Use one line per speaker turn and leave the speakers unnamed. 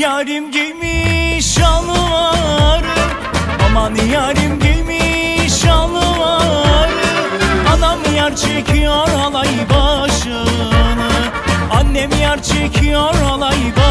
Yarim giymiş şalvar Aman yarim giymiş şalvar Anam yar çekiyor alay başını. Annem yar çekiyor alay başını